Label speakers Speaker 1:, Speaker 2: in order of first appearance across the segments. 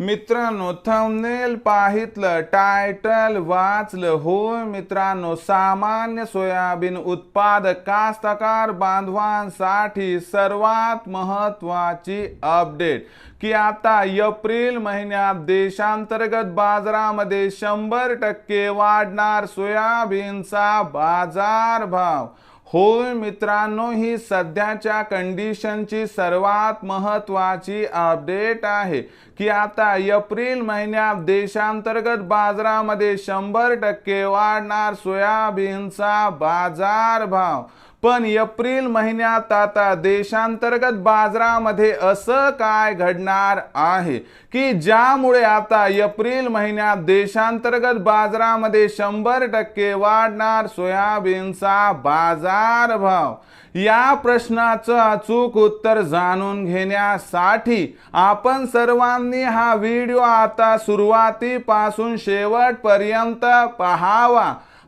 Speaker 1: मित्रांनो thumbnail पाहितलं title वाचलं. होय मित्रांनो सामान्य सोयाबीन उत्पादक कास्तकार बांधवांसाठी सर्वात महत्वाची अपडेट की आता एप्रिल महिन्यात देशांतर्गत बाजारामध्ये शंभर टक्के वाढणार सोयाबीनचा बाजारभाव. होय मित्रांनो ही सध्याच्या कंडिशनची सर्वात महत्त्वाची अपडेट आहे की आता एप्रिल महिन्यात देशांतर्गत बाजारामध्ये शंभर टक्के वाढणार सोयाबीनचा बाजारभाव. पण एप्रिल महिन्यात आता देशांतर्गत बाजारामध्ये असं काय घडणार आहे? की ज्यामुळे आता एप्रिल महिन्यात देशांतर्गत बाजारामध्ये शंभर टक्के वाढणार सोयाबीनचा बाजारभाव? या प्रश्नाचं अचूक उत्तर जाणून घेण्यासाठी आपण सर्वांनी हा व्हिडिओ आता सुरुवातीपासून शेवटपर्यंत पहावा.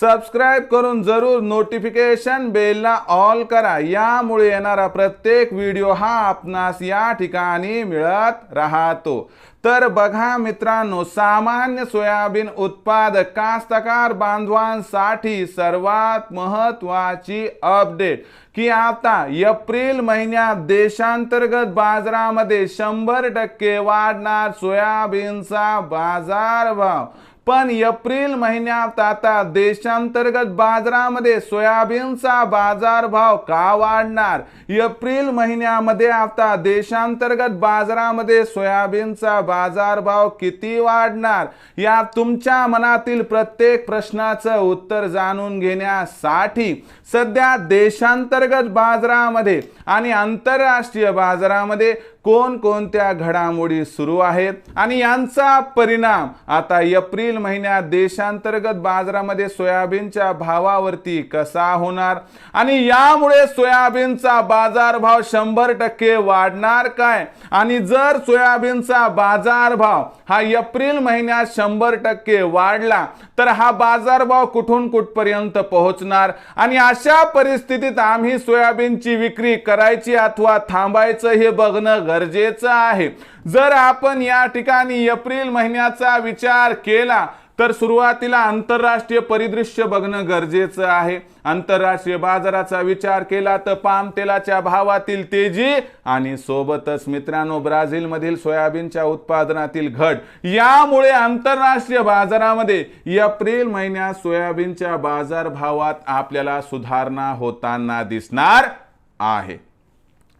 Speaker 1: सबस्क्राईब करून जरूर नोटिफिकेशन बेलला ऑल करा. यामुळे येणारा प्रत्येक व्हिडिओ हा आपणास या ठिकाणी मिळत राहतो. तर बघा मित्रांनो सामान्य सोयाबीन उत्पादक कास्तकार बांधवांसाठी सर्वात महत्वाची अपडेट की आता एप्रिल महिन्यात देशांतर्गत बाजारामध्ये शंभर टक्के वाढणार सोयाबीनचा बाजारभाव. पण एप्रिल महिन्यात आता देशांतर्गत बाजारामध्ये सोयाबीनचा बाजारभाव का वाढणार? एप्रिल महिन्यामध्ये आता देशांतर्गत बाजारामध्ये सोयाबीनचा बाजारभाव किती वाढणार? या तुमच्या मनातील प्रत्येक प्रश्नाचं उत्तर जाणून घेण्यासाठी सध्या देशांतर्गत बाजारामध्ये आणि आंतरराष्ट्रीय बाजारामध्ये कोणकोणत्या घडामोडी सुरू आहेत? आणि यांचा परिणाम आता एप्रिल महिन्यात देशांतर्गत बाजारामध्ये सोयाबीनच्या भावावरती कसा होणार? आणि यामुळे सोयाबीनचा बाजारभाव शंभर टक्के वाढणार काय? आणि जर सोयाबीनचा बाजारभाव हा एप्रिल महिन्यात शंभर टक्के वाढला तर हा बाजारभाव कुठून कुठपर्यंत पोहोचणार? आणि अशा परिस्थितीत आम्ही सोयाबीनची विक्री करायची अथवा थांबायचं हे बघणं गरजेचं आहे. जर आपण या ठिकाणी एप्रिल महिन्याचा विचार केला तर सुरुवातीला आंतरराष्ट्रीय परिदृश्य बघणं गरजेचं आहे. आंतरराष्ट्रीय बाजाराचा विचार केला तर पाम तेलाच्या भावातील तेजी आणि सोबतच मित्रांनो ब्राझीलमधील सोयाबीनच्या उत्पादनातील घट. यामुळे आंतरराष्ट्रीय बाजारामध्ये एप्रिल महिन्यात सोयाबीनच्या बाजारभावात आपल्याला सुधारणा होताना दिसणार आहे.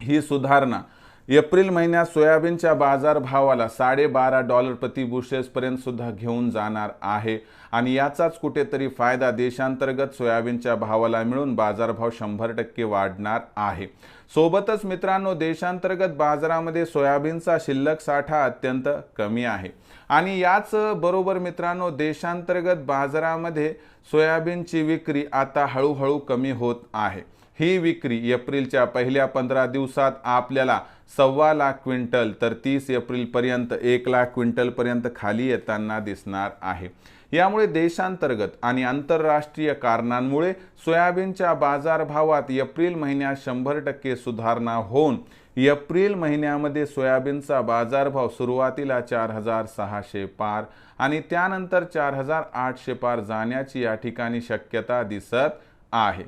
Speaker 1: ही सुधारणा एप्रिल महिन्यात सोयाबीनच्या बाजारभावाला साडेबारा डॉलर प्रति बुशेसपर्यंत सुद्धा घेऊन जाणार आहे. आणि याचाच कुठेतरी फायदा देशांतर्गत सोयाबीनच्या भावाला मिळून बाजारभाव शंभर टक्के वाढणार आहे. सोबतच मित्रांनो देशांतर्गत बाजारामध्ये सोयाबीनचा शिल्लक साठा अत्यंत कमी आहे. आणि याच बरोबर मित्रांनो देशांतर्गत बाजारामध्ये सोयाबीनची विक्री आता हळूहळू कमी होत आहे. ही विक्री एप्रिलच्या पहिल्या पंधरा दिवसात आपल्याला सव्वा लाख क्विंटल तर तीस एप्रिलपर्यंत एक लाख क्विंटलपर्यंत खाली येताना दिसणार आहे. यामुळे देशांतर्गत आणि आंतरराष्ट्रीय कारणांमुळे सोयाबीनच्या बाजारभावात एप्रिल महिन्यात शंभर टक्के सुधारणा होऊन एप्रिल महिन्यामध्ये सोयाबीनचा बाजारभाव सुरुवातीला चार हजार सहाशे पार आणि त्यानंतर चार हजार आठशे पार जाण्याची या ठिकाणी शक्यता दिसत आहे.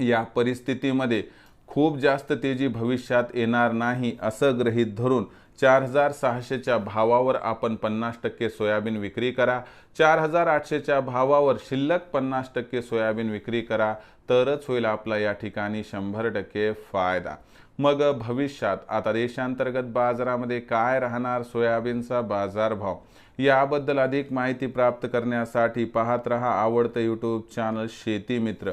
Speaker 1: या परिस्थितीमध्ये खूप जास्त तेजी भविष्यात येणार नाही असं गृहीत धरून चार हजार सहाशेच्या भावावर आपण पन्नास टक्के सोयाबीन विक्री करा. चार हजार आठशेच्या भावावर शिल्लक पन्नास टक्के सोयाबीन विक्री करा. तरच होईल आपला या ठिकाणी शंभर टक्के फायदा. मग भविष्यात आता देशांतर्गत बाजारामध्ये काय राहणार सोयाबीनचा बाजारभाव? याबद्दल अधिक माहिती प्राप्त करण्यासाठी पाहत रहा आवडतं यूट्यूब चॅनल शेती मित्र.